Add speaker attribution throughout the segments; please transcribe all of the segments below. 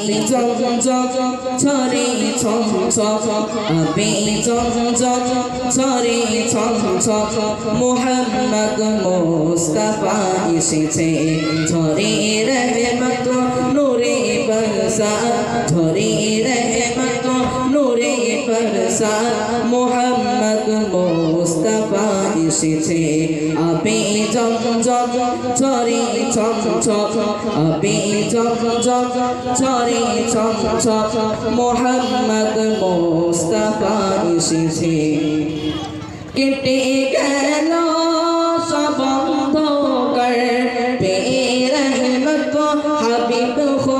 Speaker 1: জম জম ঝরে ছম ছম আবে জম জম ঝরে ছম ছম মোহাম্মদ মোস্তফা এসেছে। ঝরে রহমত নূরে বরসা ঝরে রহমত নূরে বরসা মোহাম্মদ মোস্তফা এসেছে। আবে জম জম ঝরে ছম ছম আবে জম জম ঝরে ছম ছম মোহাম্মদ মোস্তফা এসেছে। কেটে গেল সব অন্ধকার পেয়ে রহমত হাবিব খোদার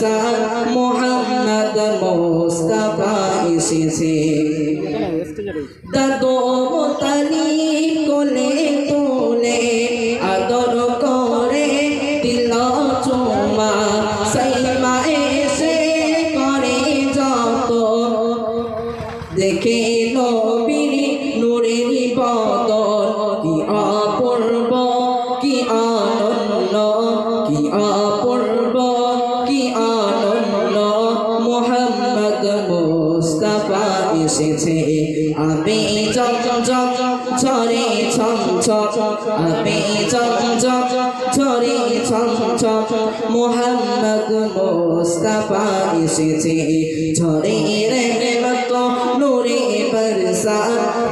Speaker 1: বরসা মোহাম্মদ মোস্তফা এসেছে। দাদো মোতালি কোলে তোলে আদর করে দিল চুমা। সাইমা এসে করে যত। দেখে নবীর এসেছে আমি জম জম ঝরে ছম ছম আমি জম জম ঝরে ছম ছম মোহাম্মদ মুস্তাফা এসেছে। ঝরে রহমত নূরে বরসা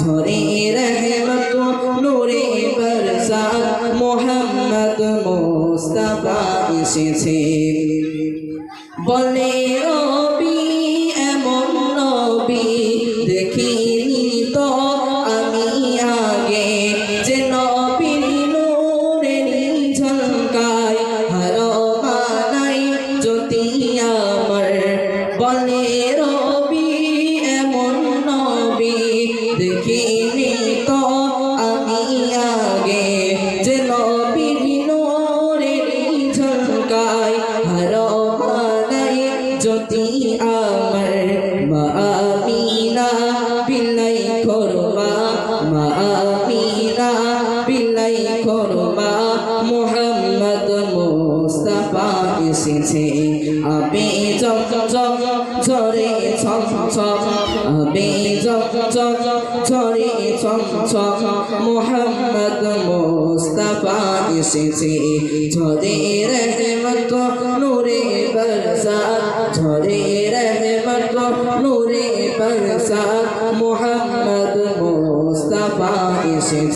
Speaker 1: ঝরে রহমত নূরে বরসা মোহাম্মদ মুস্তাফা এসেছে। বলে দেখিনি তো আমি আগে যে নবীর নূরের ঝলকায় হার মানাই জ্যোতি আমার মা আমিনা বিলাই খরমা, মা আমিনা বিলাই খরমা, মোহাম্মদ মুস্তাফা এসেছে। জম জম ঝরে ছম ছম আবে জম জম ঝরে ছম ছম মোহাম্মদ মুস্তাফা এসেছে ঝরে রহমত নূরে বরসা ঝরে রহমত নূরে বরসা মোহাম্মদ মুস্তাফা এসেছে